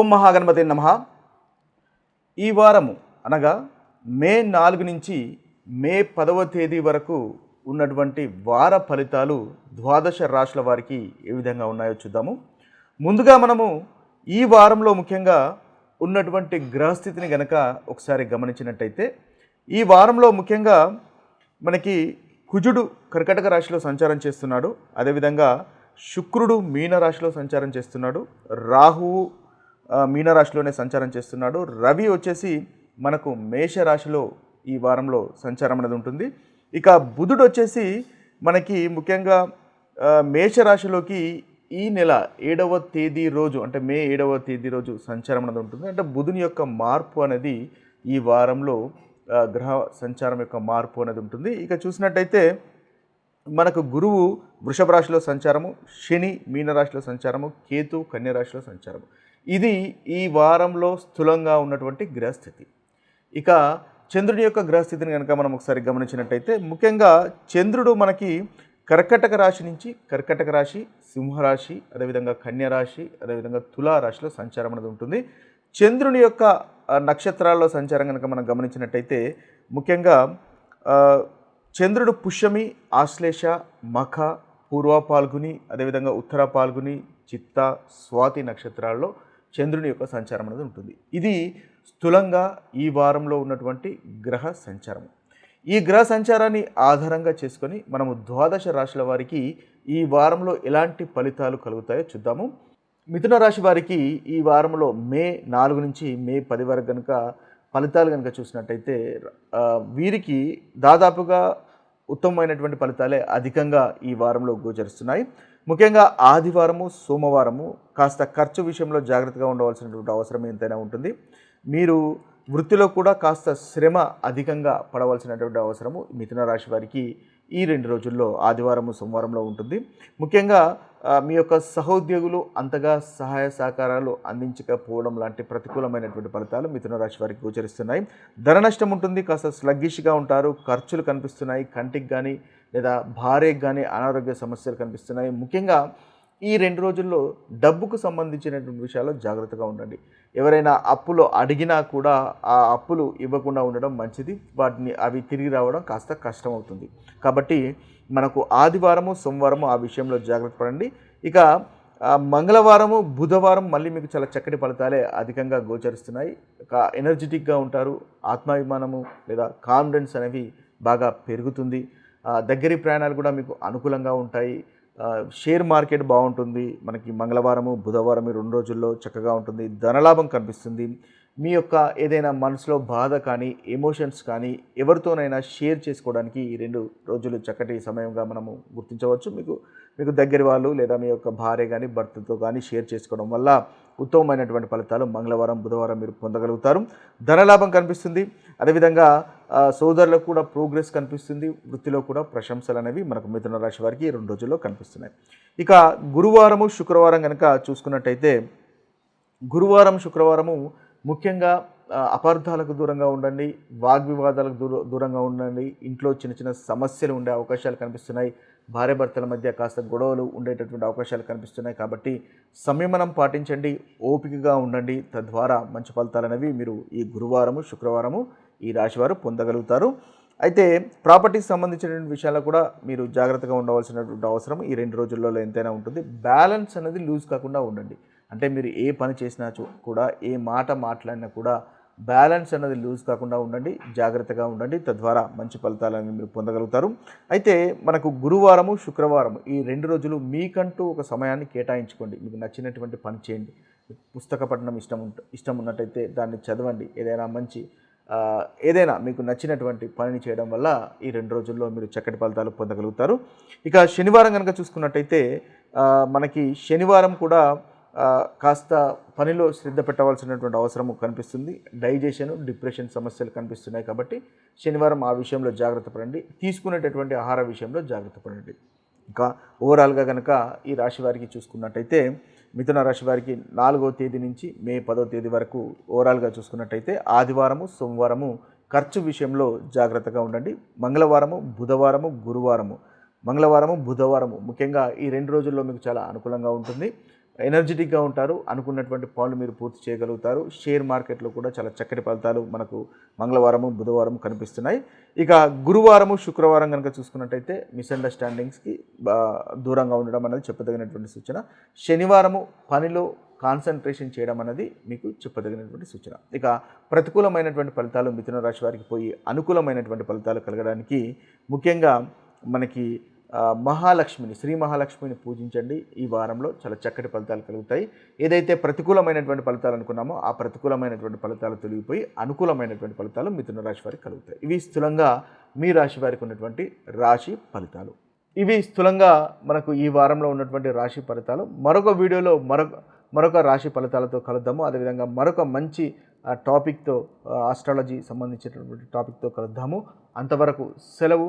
ఓం మహాగణపతి నమ. ఈ వారము అనగా మే నాలుగు నుంచి మే పదవ తేదీ వరకు ఉన్నటువంటి వార ఫలితాలు ద్వాదశ రాశుల వారికి ఏ విధంగా ఉన్నాయో చూద్దాము. ముందుగా మనము ఈ వారంలో ముఖ్యంగా ఉన్నటువంటి గ్రహస్థితిని గనక ఒకసారి గమనించినట్టయితే ఈ వారంలో ముఖ్యంగా మనకి కుజుడు కర్కటక రాశిలో సంచారం చేస్తున్నాడు. అదేవిధంగా శుక్రుడు మీన రాశిలో సంచారం చేస్తున్నాడు. రాహువు మీనరాశిలోనే సంచారం చేస్తున్నాడు. రవి వచ్చేసి మనకు మేషరాశిలో ఈ వారంలో సంచారం అనేది ఉంటుంది. ఇక బుధుడు వచ్చేసి మనకి ముఖ్యంగా మేషరాశిలోకి ఈ నెల ఏడవ తేదీ రోజు అంటే మే ఏడవ తేదీ రోజు సంచారం అనేది ఉంటుంది. అంటే బుధుని యొక్క మార్పు అనేది ఈ వారంలో గ్రహ సంచారం యొక్క మార్పు అనేది ఉంటుంది. ఇక చూసినట్టయితే మనకు గురువు వృషభ రాశిలో సంచారము శని మీనరాశిలో సంచారము కేతు కన్య రాశిలో సంచారము. ఇది ఈ వారంలో స్థూలంగా ఉన్నటువంటి గ్రహస్థితి. ఇక చంద్రుని యొక్క గ్రహస్థితిని కనుక మనం ఒకసారి గమనించినట్టయితే ముఖ్యంగా చంద్రుడు మనకి కర్కటక రాశి నుంచి కర్కటక రాశి సింహరాశి అదేవిధంగా కన్యరాశి అదేవిధంగా తులా రాశిలో సంచారం అనేది ఉంటుంది. చంద్రుని యొక్క నక్షత్రాల్లో సంచారం కనుక మనం గమనించినట్టయితే ముఖ్యంగా చంద్రుడు పుష్యమి ఆశ్లేష మఖ పూర్వ పాల్గుని అదేవిధంగా ఉత్తర పాల్గుని చిత్త స్వాతి నక్షత్రాల్లో చంద్రుని యొక్క సంచారం అనేది ఉంటుంది. ఇది స్థూలంగా ఈ వారంలో ఉన్నటువంటి గ్రహ సంచారం. ఈ గ్రహ సంచారాన్ని ఆధారంగా చేసుకొని మనము ద్వాదశ రాశుల వారికి ఈ వారంలో ఎలాంటి ఫలితాలు కలుగుతాయో చూద్దాము. మిథున రాశి వారికి ఈ వారంలో మే నాలుగు నుంచి మే పది వరకు కనుక ఫలితాలు కనుక చూసినట్టయితే వీరికి దాదాపుగా ఉత్తమమైనటువంటి ఫలితాలే అధికంగా ఈ వారంలో గోచరిస్తున్నాయి. ముఖ్యంగా ఆదివారము సోమవారము కాస్త ఖర్చు విషయంలో జాగ్రత్తగా ఉండవలసినటువంటి అవసరం ఎంతైనా ఉంటుంది. మీరు వృత్తిలో కూడా కాస్త శ్రమ అధికంగా పడవలసినటువంటి అవసరము మిథున రాశి వారికి ఈ రెండు రోజుల్లో ఆదివారము సోమవారంలో ఉంటుంది. ముఖ్యంగా మీ యొక్క సహోద్యోగులు అంతగా సహాయ సహకారాలు అందించకపోవడం లాంటి ప్రతికూలమైనటువంటి ఫలితాలు మిథున రాశి వారికి గోచరిస్తున్నాయి. ధర నష్టం ఉంటుంది కాస్త స్లగ్గిష్గా ఉంటారు ఖర్చులు కనిపిస్తున్నాయి కంటికి కానీ లేదా భార్యకు కానీ అనారోగ్య సమస్యలు కనిపిస్తున్నాయి. ముఖ్యంగా ఈ రెండు రోజుల్లో డబ్బుకు సంబంధించినటువంటి విషయాల్లో జాగ్రత్తగా ఉండండి. ఎవరైనా అప్పులు అడిగినా కూడా ఆ అప్పులు ఇవ్వకుండా ఉండడం మంచిది. వాటిని అవి తిరిగి రావడం కాస్త కష్టం అవుతుంది కాబట్టి మనకు ఆదివారము సోమవారము ఆ విషయంలో జాగ్రత్త పడండి. ఇక మంగళవారము బుధవారం మళ్ళీ మీకు చాలా చక్కటి ఫలితాలే అధికంగా గోచరిస్తున్నాయి. ఎనర్జెటిక్గా ఉంటారు. ఆత్మాభిమానము లేదా కాన్ఫిడెన్స్ అనేవి బాగా పెరుగుతుంది. దగ్గరి ప్రయాణాలు కూడా మీకు అనుకూలంగా ఉంటాయి. షేర్ మార్కెట్ బాగుంటుంది. మనకి మంగళవారము బుధవారం ఈ రెండు రోజుల్లో చక్కగా ఉంటుంది. ధనలాభం కనిపిస్తుంది. మీ యొక్క ఏదైనా మనసులో బాధ కానీ ఎమోషన్స్ కానీ ఎవరితోనైనా షేర్ చేసుకోవడానికి ఈ రెండు రోజులు చక్కటి సమయంగా మనము గుర్తించవచ్చు. మీకు మీకు దగ్గర వాళ్ళు లేదా మీ యొక్క భార్య కానీ భర్తతో కానీ షేర్ చేసుకోవడం వల్ల ఉత్తమమైనటువంటి ఫలితాలు మంగళవారం బుధవారం మీరు పొందగలుగుతారు. ధనలాభం కనిపిస్తుంది. అదేవిధంగా సోదరులకు కూడా ప్రోగ్రెస్ కనిపిస్తుంది. వృత్తిలో కూడా ప్రశంసలు అనేవి మనకు మిథున రాశి వారికి రెండు రోజుల్లో కనిపిస్తున్నాయి. ఇక గురువారము శుక్రవారం కనుక చూసుకున్నట్టయితే గురువారం శుక్రవారము ముఖ్యంగా అపార్థాలకు దూరంగా ఉండండి వాగ్వివాదాలకు దూర దూరంగా ఉండండి. ఇంట్లో చిన్న చిన్న సమస్యలు ఉండే అవకాశాలు కనిపిస్తున్నాయి. భార్యాభర్తల మధ్య కాస్త గొడవలు ఉండేటటువంటి అవకాశాలు కనిపిస్తున్నాయి కాబట్టి సంయమనం పాటించండి ఓపికగా ఉండండి. తద్వారా మంచి ఫలితాలు అనేవి మీరు ఈ గురువారము శుక్రవారము ఈ రాశివారు పొందగలుగుతారు. అయితే ప్రాపర్టీకి సంబంధించినటువంటి విషయాల్లో కూడా మీరు జాగ్రత్తగా ఉండవలసినటువంటి అవసరం ఈ రెండు రోజుల్లో ఎంతైనా ఉంటుంది. బ్యాలెన్స్ అనేది లూజ్ కాకుండా ఉండండి. అంటే మీరు ఏ పని చేసినా కూడా ఏ మాట మాట్లాడినా కూడా బ్యాలెన్స్ అనేది లూజ్ కాకుండా ఉండండి జాగ్రత్తగా ఉండండి. తద్వారా మంచి ఫలితాలను మీరు పొందగలుగుతారు. అయితే మనకు గురువారము శుక్రవారం ఈ రెండు రోజులు మీకంటూ ఒక సమయాన్ని కేటాయించుకోండి. మీకు నచ్చినటువంటి పని చేయండి. పుస్తక పఠనం ఇష్టం ఉంట ఇష్టం ఉన్నట్టయితే దాన్ని చదవండి. ఏదైనా మంచి ఏదైనా మీకు నచ్చినటువంటి పనిని చేయడం వల్ల ఈ రెండు రోజుల్లో మీరు చక్కటి ఫలితాలు పొందగలుగుతారు. ఇక శనివారం కనుక చూసుకున్నట్టయితే మనకి శనివారం కూడా కాస్త పనిలో శ్రద్ధ పెట్టవలసినటువంటి అవసరం కనిపిస్తుంది. డైజెషన్ డిప్రెషన్ సమస్యలు కనిపిస్తున్నాయి కాబట్టి శనివారం ఆ విషయంలో జాగ్రత్త పడండి. తీసుకునేటటువంటి ఆహార విషయంలో జాగ్రత్త పడండి. ఇంకా ఓవరాల్గా కనుక ఈ రాశి వారికి చూసుకున్నట్టయితే మిథున రాశి వారికి నాలుగో తేదీ నుంచి మే పదో తేదీ వరకు ఓవరాల్గా చూసుకున్నట్టయితే ఆదివారము సోమవారము ఖర్చు విషయంలో జాగ్రత్తగా ఉండండి. మంగళవారము బుధవారము గురువారము. మంగళవారము బుధవారము ముఖ్యంగా ఈ రెండు రోజుల్లో మీకు చాలా అనుకూలంగా ఉంటుంది. ఎనర్జెటిక్గా ఉంటారు. అనుకున్నటువంటి పనులు మీరు పూర్తి చేయగలుగుతారు. షేర్ మార్కెట్లో కూడా చాలా చక్కటి ఫలితాలు మనకు మంగళవారము బుధవారం కనిపిస్తున్నాయి. ఇక గురువారము శుక్రవారం కనుక చూసుకున్నట్టయితే మిస్అండర్స్టాండింగ్స్కి దూరంగా ఉండడం అనేది చెప్పదగినటువంటి సూచన. శనివారము పనిలో కాన్సన్ట్రేషన్ చేయడం అనేది మీకు చెప్పదగినటువంటి సూచన. ఇక ప్రతికూలమైనటువంటి ఫలితాలు మిథున రాశి వారికి పోయి అనుకూలమైనటువంటి ఫలితాలు కలగడానికి ముఖ్యంగా మనకి మహాలక్ష్మిని శ్రీ మహాలక్ష్మిని పూజించండి. ఈ వారంలో చాలా చక్కటి ఫలితాలు కలుగుతాయి. ఏదైతే ప్రతికూలమైనటువంటి ఫలితాలు అనుకున్నామో ఆ ప్రతికూలమైనటువంటి ఫలితాలు తొలగిపోయి అనుకూలమైనటువంటి ఫలితాలు మిథున రాశి వారికి కలుగుతాయి. ఇవి స్థూలంగా మీ రాశి వారికి ఉన్నటువంటి రాశి ఫలితాలు. ఇవి స్థూలంగా మనకు ఈ వారంలో ఉన్నటువంటి రాశి ఫలితాలు. మరొక వీడియోలో మరొక మరొక రాశి ఫలితాలతో కలుద్దాము. అదేవిధంగా మరొక మంచి టాపిక్తో ఆస్ట్రాలజీ సంబంధించినటువంటి టాపిక్తో కలుద్దాము. అంతవరకు సెలవు.